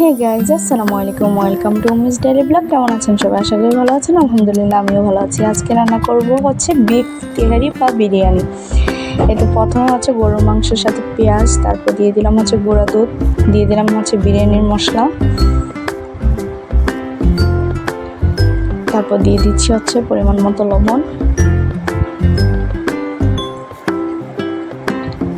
হে guys আসসালামু আলাইকুম welcome to miss daily blog কেমন আছেন সবাই? আশা করি ভালো আছেন। আলহামদুলিল্লাহ, আমিও ভালো আছি। আজকে রান্না করব হচ্ছে বিফ তেহারি বা বিরিয়ানি। এতে প্রথমে হচ্ছে গরুর মাংসের সাথে পেঁয়াজ, তারপর দিয়ে দিলাম হচ্ছে গুঁড়া দুধ, দিয়ে দিলাম হচ্ছে বিরিয়ানির মশলা। তারপর দিয়ে দিচ্ছি হচ্ছে পরিমাণ মতো লবণ।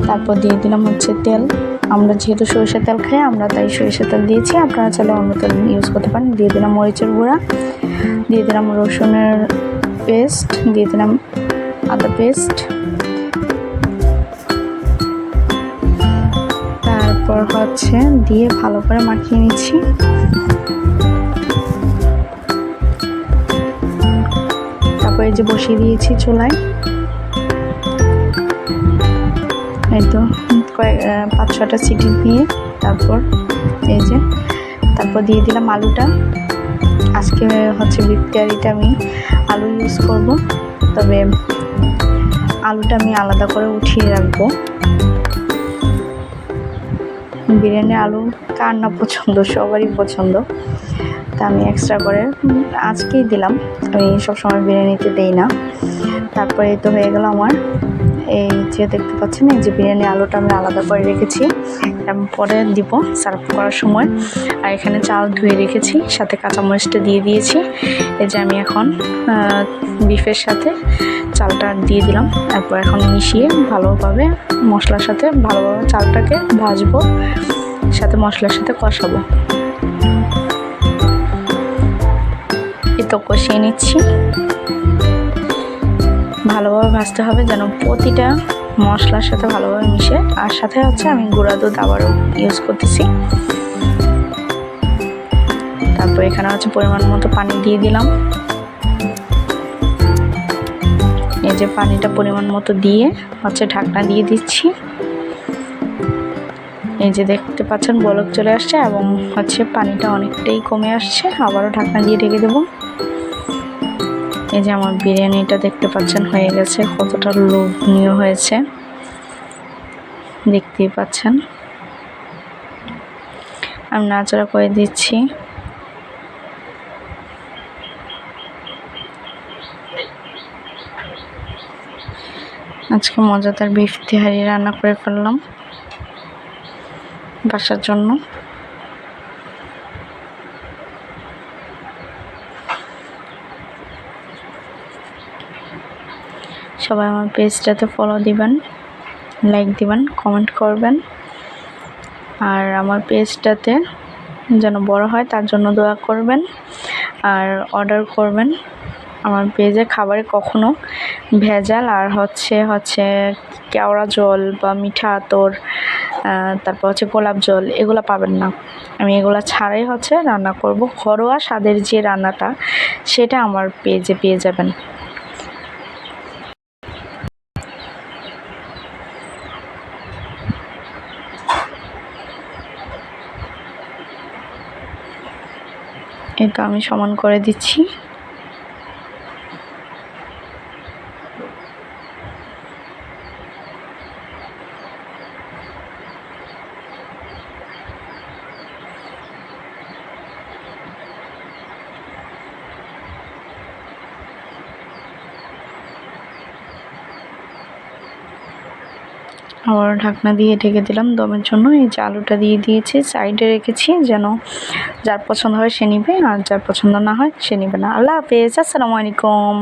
তারপর দিয়ে দিলাম হচ্ছে তেল। আমরা যেহেতু সরিষার তেল খাই, আমরা তাই সরিষার তেল দিয়েছি। আপনারা চাইলে অন্য তেল ইউজ করতে পারেন। দিয়ে দিলাম মরিচের গুঁড়া, দিয়ে দিলাম রসুনের পেস্ট দিয়ে দিলাম আদা পেস্ট তারপর হচ্ছে দিয়ে ভালো করে মাখিয়ে নিচ্ছি। তারপর যে বসিয়ে দিয়েছি চুলায়। এই তো কয়েক পাঁচ ছটা সিটি দিয়ে তারপর এই যে, তারপর দিয়ে দিলাম আলুটা। আজকে হচ্ছে বিফটিয়ারিটা আমি আলু ইউজ করব। তবে আলুটা আমি আলাদা করে উঠিয়ে রাখব। বিরিয়ানি আলু কার না পছন্দ? সবারই পছন্দ। তা আমি এক্সট্রা করে আজকেই দিলাম। আমি সবসময় বিরিয়ানিতে দেই না। তারপরে তো হয়ে গেল আমার এই যে দেখতে পাচ্ছেন, এই যে বিরিয়ানি আলুটা আমি আলাদা করে রেখেছি। পরে দিব সার্ভ করার সময়। আর এখানে চাল ধুয়ে রেখেছি, সাথে কাঁচামরিচটা দিয়ে দিয়েছি। এই যে আমি এখন বিফের সাথে চালটা দিয়ে দিলাম। তারপর এখন মিশিয়ে ভালোভাবে মশলার সাথে ভালোভাবে চালটাকে ভাজবো, সাথে মশলার সাথে কষাবো। এই তো কষিয়ে নিচ্ছি। ভালোভাবে ভাজতে হবে যেন প্রতিটা মশলার সাথে ভালোভাবে মিশে। আর সাথে হচ্ছে আমি গুঁড়া দুধ আবারও ইউজ করতেছি। তারপর এখানে হচ্ছে পরিমাণ মতো পানি দিয়ে দিলাম। এই যে পানিটা পরিমাণ মতো দিয়ে হচ্ছে ঢাকনা দিয়ে দিচ্ছি। এই যে দেখতে পাচ্ছেন বলক চলে আসছে এবং হচ্ছে পানিটা অনেকটাই কমে আসছে। আবারও ঢাকনা দিয়ে ঢেকে দেবো। এই যে আমার বিরিয়ানিটা দেখতে পাচ্ছেন, হয়ে গেছে, কতটা লোভনীয় হয়েছে। দেখতেই পাচ্ছেন। আমি নাচড়া করে দিচ্ছি। আজকে মজাদার বিফ তিহারি রান্না করে ফেললাম বাসার জন্য। সবাই আমার পেজটাতে ফলো দিবেন লাইক দিবেন কমেন্ট করবেন। আর আমার পেজটাতে যেন বড় হয়, তার জন্য দোয়া করবেন। আর অর্ডার করবেন আমার পেজে খাবারে কখনো ভেজাল, আর হচ্ছে হচ্ছে কেওড়া জল বা মিঠা আতর তারপর হচ্ছে গোলাপ জল, এগুলো পাবেন না। আমি এগুলো ছাড়াই হচ্ছে রান্না করব। ঘরোয়া স্বাদের যে রান্নাটা, সেটা আমার পেজে পেয়ে যাবেন। তো আমি সমান করে দিচ্ছি। আবার ঢাকনা দিয়ে ঢেকে দিলাম দমের জন্য। এই যে আলুটা দিয়ে দিয়েছি, সাইডে রেখেছি যেন যার পছন্দ হয় সে নিবে, আর যার পছন্দ না হয় সে নিবে না। আল্লাহ হাফেজ, আসসালামু আলাইকুম।